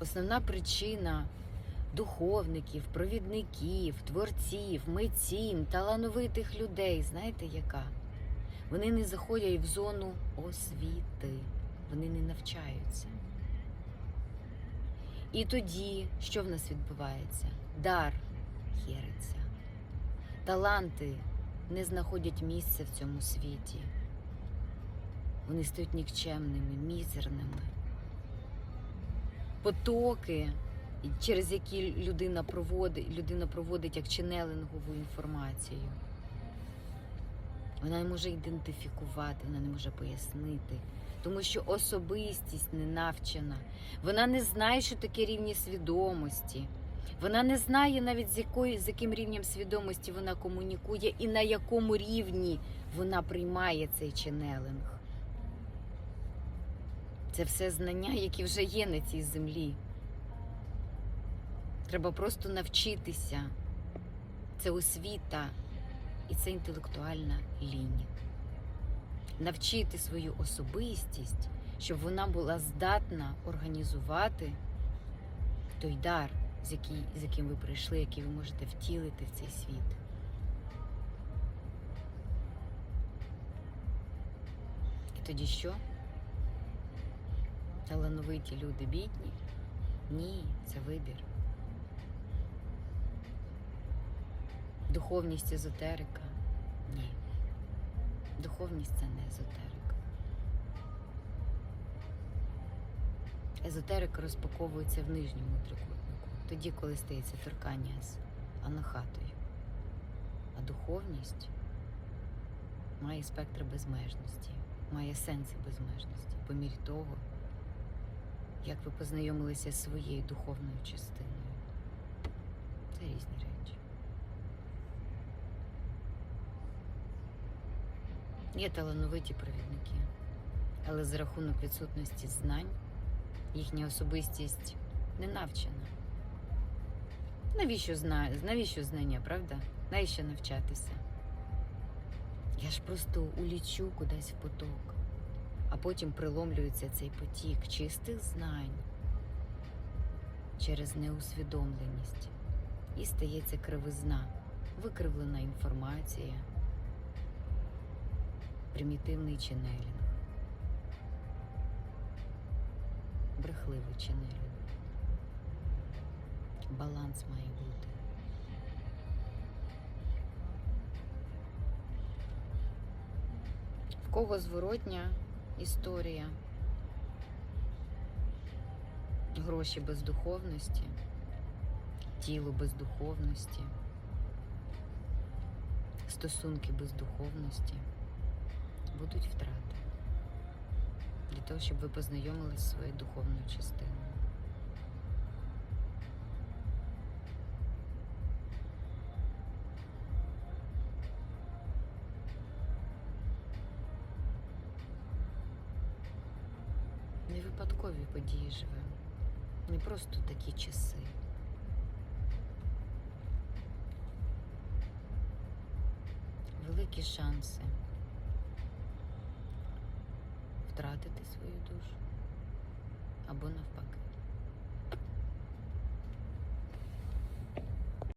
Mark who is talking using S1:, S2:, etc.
S1: основна причина духовників, провідників, творців, митців, талановитих людей, знаєте яка? Вони не заходять в зону освіти, вони не навчаються. І тоді, що в нас відбувається? Дар хериться. Таланти не знаходять місця в цьому світі. Вони стають нікчемними, мізерними. Потоки, через які людина проводить, людина проводить як ченелингову інформацію. Вона не може ідентифікувати, вона не може пояснити, тому що особистість не навчена. Вона не знає, що таке рівні свідомості. Вона не знає навіть з якою з яким рівнем свідомості вона комунікує і на якому рівні вона приймає цей ченелинг. Це все знання, які вже є на цій землі. Треба просто навчитися. Це освіта і це інтелектуальна лінія. Навчити свою особистість, щоб вона була здатна організувати той дар, з, який, з яким ви прийшли, який ви можете втілити в цей світ. І тоді що? Талановиті люди бідні? Ні, це вибір. Духовність езотерика? Ні. Духовність це не езотерика. Езотерика розпаковується в нижньому трикутнику, тоді, коли стається торкання з анахатою. А духовність має спектр безмежності, має сенси безмежності по мірі того, як ви познайомилися зі своєю духовною частиною. Це різні речі. Є талановиті провідники, але за рахунок відсутності знань їхня особистість не навчена. Навіщо зна... навіщо знання, правда? Навіщо навчатися? Я ж просто улічу кудись в поток, а потім приломлюється цей потік чистих знань через неусвідомленість. І стається кривизна, викривлена інформація примітивний ченелінг, брехливий ченелінг. Баланс має бути. В кого зворотня історія? Гроші без духовності, тіло без духовності, стосунки без духовності будуть втрати. Для того, щоб ви познайомилися зі своєю духовною частиною. Не випадкові події живемо. Не просто такі часи. Великі шанси втратити свою душу або навпаки.